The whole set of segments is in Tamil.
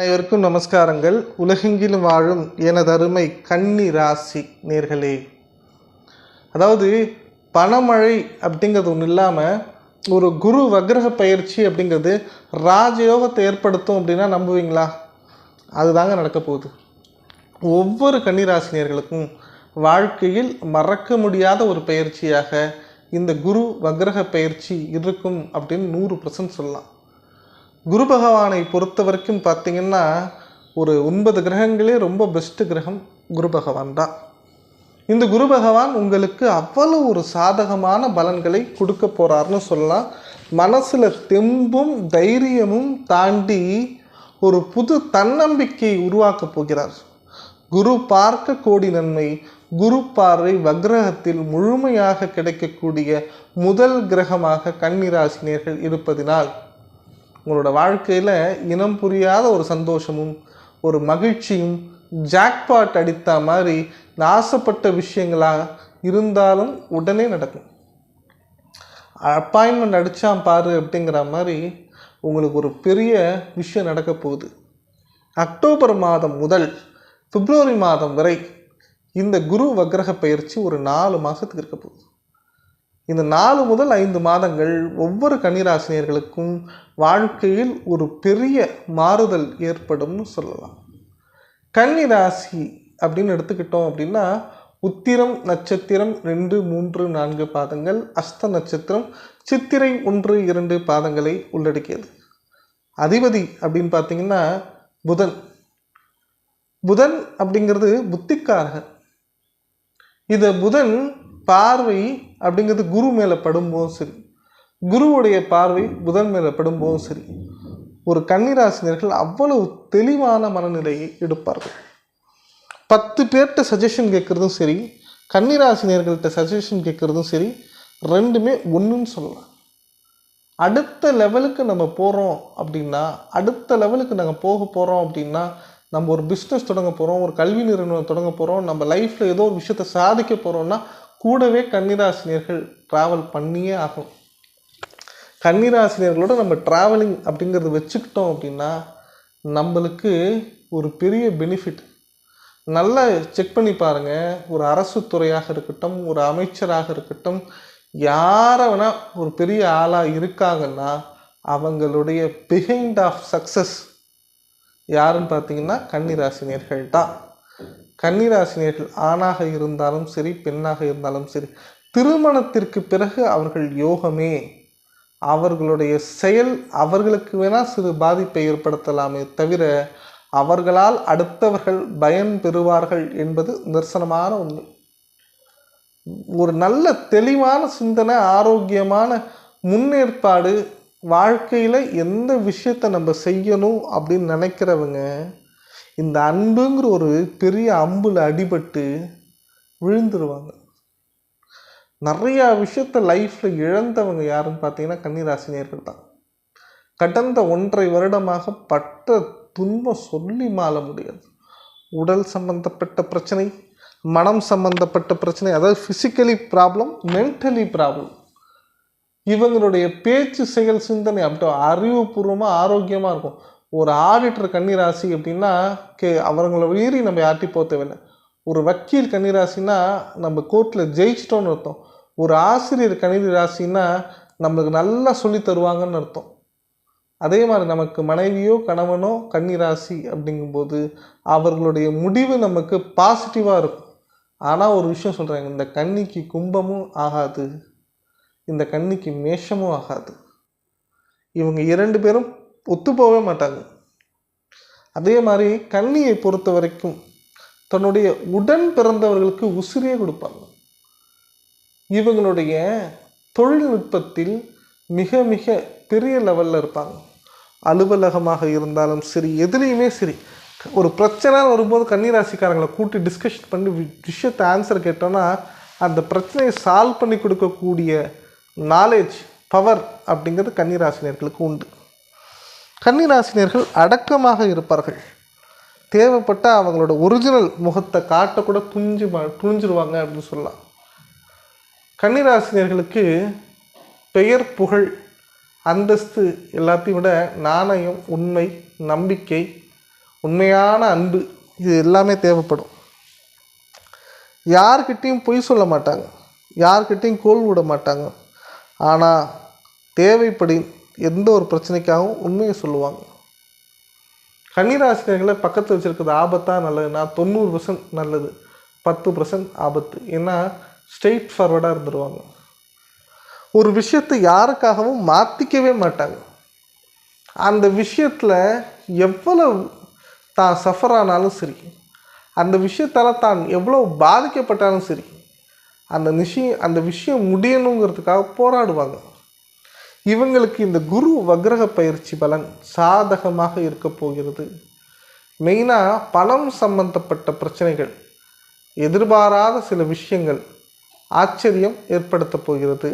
அனைவருக்கும் நமஸ்காரங்கள். உலகெங்கிலும் வாழும் எனதருமை கன்னி ராசி நேர்களே. அதாவது பணமழை அப்படிங்கிறது ஒன்று இல்லாமல் ஒரு குரு வக்ரக பயிற்சி அப்படிங்கிறது ராஜயோகத்தை ஏற்படுத்தும் அப்படின்னா நம்புவீங்களா? அதுதாங்க நடக்க போகுது. ஒவ்வொரு கன்னிராசினியர்களுக்கும் வாழ்க்கையில் மறக்க முடியாத ஒரு பயிற்சியாக இந்த குரு வக்ரக பயிற்சி இருக்கும் அப்படின்னு நூறு பர்சன்ட் சொல்லலாம். குரு பகவானை பொறுத்த வரைக்கும் பார்த்தீங்கன்னா ஒரு ஒன்பது கிரகங்களே ரொம்ப பெஸ்ட்டு கிரகம் குரு பகவான் தான். இந்த குரு பகவான் உங்களுக்கு அவ்வளவு ஒரு சாதகமான பலன்களை கொடுக்க போகிறாருன்னு சொல்லலாம். மனசில் தெம்பும் தைரியமும் தாண்டி ஒரு புது தன்னம்பிக்கையை உருவாக்க போகிறார். குரு பார்க்க கோடி நன்மை குரு பார்வை வக்ரகத்தில் முழுமையாக கிடைக்கக்கூடிய முதல் கிரகமாக கன்னிராசினியர்கள் இருப்பதினால் உங்களோட வாழ்க்கையில் இனம் புரியாத ஒரு சந்தோஷமும் ஒரு மகிழ்ச்சியும் ஜாக்பாட் அடித்த மாதிரி நான் ஆசைப்பட்ட விஷயங்களாக இருந்தாலும் உடனே நடக்கும். அப்பாயின்மெண்ட் அடித்தான் பாரு அப்படிங்கிற மாதிரி உங்களுக்கு ஒரு பெரிய விஷயம் நடக்க போகுது. அக்டோபர் மாதம் முதல் பிப்ரவரி மாதம் வரை இந்த குரு வக்ரக பயிற்சி ஒரு நாலு மாதத்துக்கு இருக்க போகுது. இந்த நாலு முதல் ஐந்து மாதங்கள் ஒவ்வொரு கன்னிராசினியர்களுக்கும் வாழ்க்கையில் ஒரு பெரிய மாறுதல் ஏற்படும்னு சொல்லலாம். கன்னிராசி அப்படின்னு எடுத்துக்கிட்டோம் அப்படின்னா உத்திரம் நட்சத்திரம் ரெண்டு மூன்று நான்கு பாதங்கள் அஸ்த நட்சத்திரம் சித்திரை ஒன்று இரண்டு பாதங்களை உள்ளடக்கியது. அதிபதி அப்படின்னு பார்த்தீங்கன்னா புதன். புதன் அப்படிங்கிறது புத்திக்காரகன். இதை புதன் பார்வை அப்படிங்கிறது குரு மேலே படும்போதும் சரி. குருவுடைய பார்வை புதன் மேலே படும்போதும் சரி. ஒரு கன்னிராசினியர்கள் அவ்வளவு தெளிவான மனநிலையை எடுப்பார்கள். பத்து பேர்கிட்ட சஜஷன் கேட்குறதும் சரி கன்னிராசினியர்கள்ட்ட சஜஷன் கேட்குறதும் சரி ரெண்டுமே ஒன்றுன்னு சொல்லலாம். அடுத்த லெவலுக்கு நம்ம போகிறோம் அப்படின்னா அடுத்த லெவலுக்கு நாங்கள் போக போகிறோம் அப்படின்னா நம்ம ஒரு பிஸ்னஸ் தொடங்க போகிறோம் ஒரு கல்வி நிறுவனம் தொடங்க போகிறோம் நம்ம லைஃப்பில் ஏதோ ஒரு விஷயத்த சாதிக்க போகிறோம்னா கூடவே கன்னிராசினியர்கள் ட்ராவல் பண்ணியே ஆகும் கன்னிராசினியர்களோட நம்ம ட்ராவலிங் அப்படிங்கிறத வச்சுக்கிட்டோம் அப்படின்னா நம்மளுக்கு ஒரு பெரிய பெனிஃபிட் நல்லா செக் பண்ணி பாருங்கள் ஒரு அரசு துறையாக இருக்கட்டும் ஒரு அமைச்சராக இருக்கட்டும் யாரை வேணால் ஒரு பெரிய ஆளாக இருக்காங்கன்னா அவங்களுடைய பிஹைண்ட் ஆஃப் சக்ஸஸ் யாருன்னு பார்த்தீங்கன்னா கன்னிராசினியர்கள் தான். கன்னிராசினியர்கள் ஆணாக இருந்தாலும் சரி பெண்ணாக இருந்தாலும் சரி திருமணத்திற்கு பிறகு அவர்கள் யோகமே. அவர்களுடைய செயல் அவர்களுக்கு வேணால் சிறு பாதிப்பை ஏற்படுத்தலாமே தவிர அவர்களால் அடுத்தவர்கள் பயன் பெறுவார்கள் என்பது நிதர்சனமான உண்மை. ஒரு நல்ல தெளிவான சிந்தனை ஆரோக்கியமான முன்னேற்பாடு வாழ்க்கையில் எந்த விஷயத்தை நம்ம செய்யணும் அப்படின்னு நினைக்கிறவங்க இந்த அன்புங்கிற ஒரு பெரிய அம்பில் அடிபட்டு விழுந்துருவாங்க. நிறையா விஷயத்த லைஃப்பில் இழந்தவங்க யாருன்னு பார்த்தீங்கன்னா கன்னிராசினியர்கள் தான். கடந்த ஒன்றரை வருடமாக பட்ட துன்பம் சொல்லி மாற முடியாது. உடல் சம்பந்தப்பட்ட பிரச்சனை மனம் சம்பந்தப்பட்ட பிரச்சனை அதாவது ஃபிசிக்கலி ப்ராப்ளம் மென்டலி ப்ராப்ளம் இவங்களுடைய பேச்சு செயல் சிந்தனை அப்படி அறிவுபூர்வமாக ஆரோக்கியமாக இருக்கும். ஒரு ஆடிட்டர் கன்னிராசி அப்படின்னா கே அவங்கள உயிரி நம்ம யார்ட்டி போக தேவையில்லை. ஒரு வக்கீல் கன்னிராசினா நம்ம கோர்ட்டில் ஜெயிச்சிட்டோன்னு அர்த்தம். ஒரு ஆசிரியர் கன்னி ராசின்னா நம்மளுக்கு நல்லா சொல்லி தருவாங்கன்னு அர்த்தம். அதே மாதிரி நமக்கு மனைவியோ கணவனோ கன்னிராசி அப்படிங்கும்போது அவர்களுடைய முடிவு நமக்கு பாசிட்டிவாக இருக்கும். ஆனால் ஒரு விஷயம் சொல்கிறாங்க இந்த கன்னிக்கு கும்பமும் ஆகாது. இந்த கன்னிக்கு மேஷமும் ஆகாது. இவங்க இரண்டு பேரும் ஒத்து போகவே மாட்டாங்க. அதே மாதிரி கன்னியை பொறுத்த வரைக்கும் தன்னுடைய உடன் பிறந்தவர்களுக்கு உசிரியே கொடுப்பாங்க. இவங்களுடைய தொழில்நுட்பத்தில் மிக மிக பெரிய லெவலில் இருப்பாங்க. அலுவலகமாக இருந்தாலும் சரி எதுலேயுமே சரி ஒரு பிரச்சனை வரும்போது கன்னிராசிக்காரங்களை கூட்டி டிஸ்கஷன் பண்ணி விஷயத்தை ஆன்சர் கேட்டோன்னா அந்த பிரச்சனையை சால்வ் பண்ணி கொடுக்கக்கூடிய நாலேஜ் பவர் அப்படிங்கிறது கன்னிராசினியர்களுக்கு உண்டு. கன்னிராசினியர்கள் அடக்கமாக இருப்பார்கள். தேவைப்பட்ட அவங்களோட ஒரிஜினல் முகத்தை காட்டக்கூட துணிஞ்சு துணிஞ்சிருவாங்க அப்படின்னு சொல்லலாம். கன்னிராசினியர்களுக்கு பெயர் புகழ் அந்தஸ்து எல்லாத்தையும் விட நாணயம் உண்மை நம்பிக்கை உண்மையான அன்பு இது எல்லாமே தேவைப்படும். யார்கிட்டேயும் பொய் சொல்ல மாட்டாங்க. யார்கிட்டேயும் கோல் விட மாட்டாங்க. ஆனால் தேவைப்படி எந்த ஒரு பிரச்சனைக்காகவும் உண்மையை சொல்லுவாங்க. கன்னிராசினியர்களை பக்கத்தில் வச்சுருக்கிறது ஆபத்தாக நல்லதுன்னா தொண்ணூறு பர்சன்ட் நல்லது பத்து பர்சன்ட் ஆபத்து. ஏன்னா ஸ்ட்ரெயிட் ஃபார்வர்டாக இருந்துருவாங்க. ஒரு விஷயத்தை யாருக்காகவும் மாற்றிக்கவே மாட்டாங்க. அந்த விஷயத்தில் எவ்வளவு தான் சஃபர் ஆனாலும் சரி அந்த விஷயத்தால் தான் எவ்வளோ பாதிக்கப்பட்டாலும் சரி அந்த விஷயம் அந்த விஷயம் முடியணுங்கிறதுக்காக போராடுவாங்க. இவங்களுக்கு இந்த குரு வக்ரக பயிற்சி பலன் சாதகமாக இருக்க போகிறது. மெயினாக பணம் சம்பந்தப்பட்ட பிரச்சனைகள் எதிர்பாராத சில விஷயங்கள் ஆச்சரியம் ஏற்படுத்த போகிறது.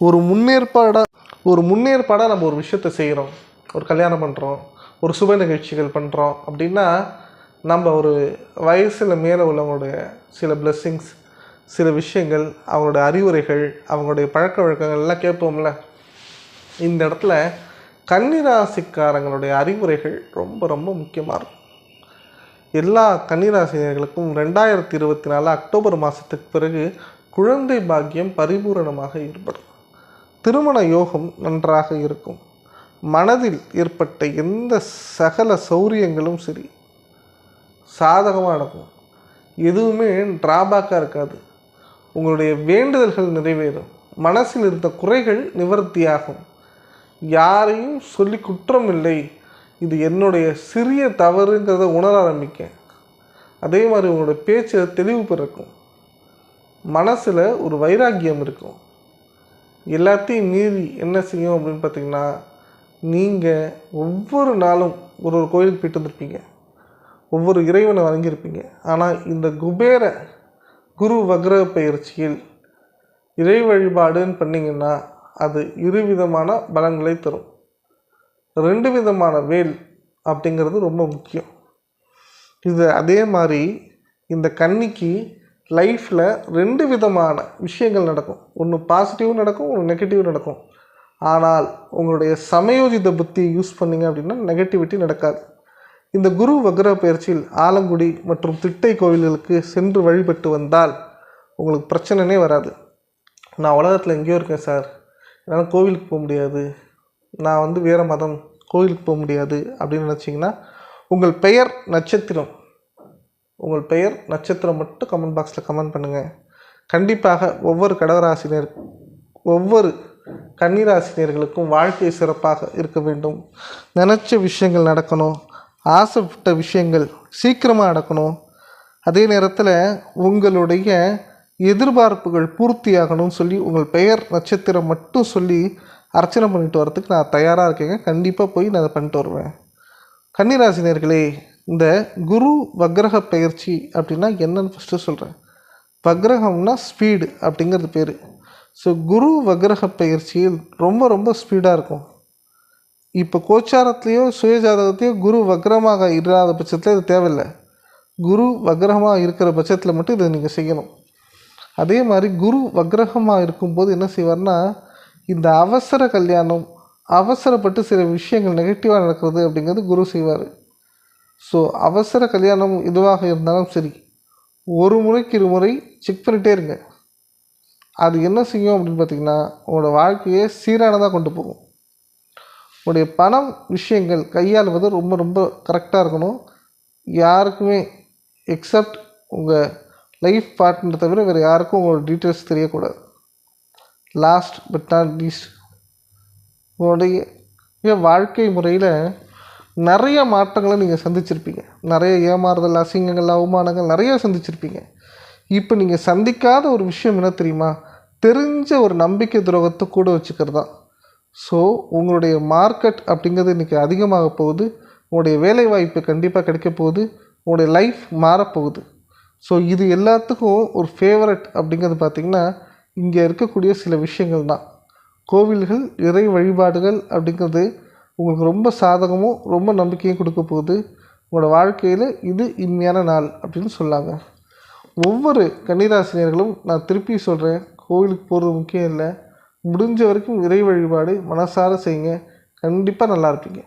ஒரு முன்னேற்பாடாக ஒரு முன்னேற்பாடாக நம்ம ஒரு விஷயத்தை செய்கிறோம் ஒரு கல்யாணம் பண்ணுறோம் ஒரு சுப நிகழ்ச்சிகள் பண்ணுறோம் அப்படின்னா நம்ம ஒரு வயசில் மேலே உள்ளவங்களுடைய சில பிளெஸ்ஸிங்ஸ் சில விஷயங்கள் அவங்களோட அறிவுரைகள் அவங்களுடைய பழக்க வழக்கங்கள் எல்லாம் கேட்போம்ல. இந்த இடத்துல கன்னிராசிக்காரங்களுடைய அறிவுரைகள் ரொம்ப ரொம்ப முக்கியமாக இருக்கும். எல்லா கன்னிராசினர்களுக்கும் ரெண்டாயிரத்தி இருபத்தி நாலு அக்டோபர் மாதத்துக்கு பிறகு குழந்தை பாக்கியம் பரிபூரணமாக ஏற்படும். திருமண யோகம் நன்றாக இருக்கும். மனதில் ஏற்பட்ட எந்த சகல சௌரியங்களும் சரி சாதகமாக நடக்கும். எதுவுமே ட்ராபேக்காக இருக்காது. உங்களுடைய வேண்டுதல்கள் நிறைவேறும். மனசில் இருந்த குறைகள் நிவர்த்தியாகும். யாரையும் சொல்லி குற்றம் இல்லை இது என்னுடைய சிறிய தவறுங்கிறத உணர ஆரம்பிக்க அதே மாதிரி உங்களுடைய பேச்சில் தெளிவு பிறக்கும். மனசில் ஒரு வைராக்கியம் இருக்கும். எல்லாத்தையும் மீறி என்ன செய்யும் அப்படின்னு பார்த்தீங்கன்னா நீங்கள் ஒவ்வொரு நாளும் ஒரு ஒரு கோயிலுக்கு போயிட்டு வந்திருப்பீங்க. ஒவ்வொரு இறைவனை வணங்கியிருப்பீங்க. ஆனால் இந்த குபேர குரு வக்ர பயிற்சியில் இறை வழிபாடுன்னு பண்ணிங்கன்னா அது இரு விதமான பலன்களை தரும். ரெண்டு விதமான வேல் அப்படிங்கிறது ரொம்ப முக்கியம். இது அதே மாதிரி இந்த கன்னிக்கு லைஃப்பில் ரெண்டு விதமான விஷயங்கள் நடக்கும். ஒன்று பாசிட்டிவும் நடக்கும் ஒன்று நெகட்டிவ் நடக்கும். ஆனால் உங்களுடைய சமயோஜித புத்தியை யூஸ் பண்ணீங்க அப்படின்னா நெகட்டிவிட்டி நடக்காது. இந்த குரு வக்ர பயிற்சியில் ஆலங்குடி மற்றும் திட்டை கோவில்களுக்கு சென்று வழிபட்டு வந்தால் உங்களுக்கு பிரச்சனைனே வராது. நான் உலகத்தில் எங்கேயோ இருக்கேன் சார். என்னால் கோவிலுக்கு போக முடியாது. நான் வந்து வேறு மதம் கோவிலுக்கு போக முடியாது அப்படின்னு நினச்சிங்கன்னா உங்கள் பெயர் நட்சத்திரம். உங்கள் பெயர் நட்சத்திரம் மட்டும் கமெண்ட் பாக்ஸில் கமெண்ட் பண்ணுங்கள் கண்டிப்பாக ஒவ்வொரு கடகராசினியர் ஒவ்வொரு கன்னிராசினியர்களுக்கும் வாழ்க்கை சிறப்பாக இருக்க வேண்டும். நினச்ச விஷயங்கள் நடக்கணும். ஆசைப்பட்ட விஷயங்கள் சீக்கிரமாக நடக்கணும். அதே நேரத்தில் உங்களுடைய எதிர்பார்ப்புகள் பூர்த்தியாகணும்னு சொல்லி உங்கள் பெயர் நட்சத்திரம் மட்டும் சொல்லி அர்ச்சனை பண்ணிட்டு வரதுக்கு நான் தயாராக இருக்கேங்க. கண்டிப்பாக போய் நான் அதை பண்ணிட்டு வருவேன். கன்னிராசினியர்களே இந்த குரு வக்ரக பயிற்சி அப்படின்னா என்னன்னு ஃபஸ்ட்டு சொல்கிறேன் வக்ரகம்னா ஸ்பீடு அப்படிங்கிறது பேர். ஸோ குரு வக்ரக பயிற்சியில் ரொம்ப ரொம்ப ஸ்பீடாக இருக்கும். இப்போ கோச்சாரத்துலேயோ சுயஜாதகத்தையோ குரு வக்ரமாக இல்லாத பட்சத்தில் இது தேவையில்லை. குரு வக்ரமாக இருக்கிற பட்சத்தில் மட்டும் இதை நீங்கள் செய்யணும். அதே மாதிரி குரு வக்ரகமாக இருக்கும்போது என்ன செய்வார்னா இந்த அவசர கல்யாணம் அவசரப்பட்டு சில விஷயங்கள் நெகட்டிவாக நடக்கிறது அப்படிங்கிறது குரு செய்வார். ஸோ அவசர கல்யாணம் இதுவாக இருந்தாலும் சரி ஒரு முறைக்கு இரு முறை செக் பண்ணிகிட்டே இருங்க. அது என்ன செய்யும் அப்படின்னு பார்த்தீங்கன்னா உங்களோட வாழ்க்கையை சீரானதாக கொண்டு போகும். உங்களுடைய பணம் விஷயங்கள் கையாளுவது ரொம்ப ரொம்ப கரெக்டாக இருக்கணும். யாருக்குமே எக்ஸப்ட் உங்கள் லைஃப் பார்ட்னர் தவிர வேறு யாருக்கும் உங்களோட டீட்டெயில்ஸ் தெரியக்கூடாது. லாஸ்ட் பட் நாட் லீஸ்ட் உங்களுடைய வாழ்க்கை முறையில் நிறைய மாற்றங்களை நீங்கள் சந்திச்சிருப்பீங்க. நிறைய ஏமாறுதல் அசிங்கங்கள் அவமானங்கள் நிறைய சந்திச்சிருப்பீங்க. இப்போ நீங்கள் சந்திக்காத ஒரு விஷயம் என்ன தெரியுமா? தெரிஞ்ச ஒரு நம்பிக்கை துரோகத்தை கூட வச்சுக்கிறது? தான் ஸோ உங்களுடைய மார்க்கெட் அப்படிங்கிறது இன்றைக்கி அதிகமாக போகுது. உங்களுடைய வேலை வாய்ப்பு கண்டிப்பாக கிடைக்க போகுது. உங்களுடைய லைஃப் மாறப்போகுது ஸோ இது எல்லாத்துக்கும் ஒரு ஃபேவரட் அப்படிங்கிறது பார்த்திங்கன்னா இங்கே இருக்கக்கூடிய சில விஷயங்கள் தான். கோவில்கள் இறை வழிபாடுகள் அப்படிங்கிறது உங்களுக்கு ரொம்ப சாதகமும் ரொம்ப நம்பிக்கையும் கொடுக்க போகுது. உங்களோட வாழ்க்கையில் இது இனிமையான நாள் அப்படின்னு சொல்லாங்க. ஒவ்வொரு கன்னிராசினியர்களும் நான் திருப்பி சொல்கிறேன் கோவிலுக்கு போகிறது முக்கியம் இல்லை. முடிஞ்ச வரைக்கும் இறை வழிபாடு மனசார செய்யுங்க. கண்டிப்பாக நல்லா இருப்பீங்க.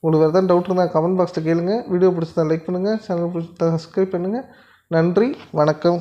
உங்களுக்கு வேறு தான் டவுட் இருந்தால் கமெண்ட் பாக்ஸில் கேளுங்கள் வீடியோ பிடிச்சதா லைக் பண்ணுங்கள் சேனல் பிடிச்சதா சப்ஸ்கிரைப் பண்ணுங்கள் நன்றி. வணக்கம்.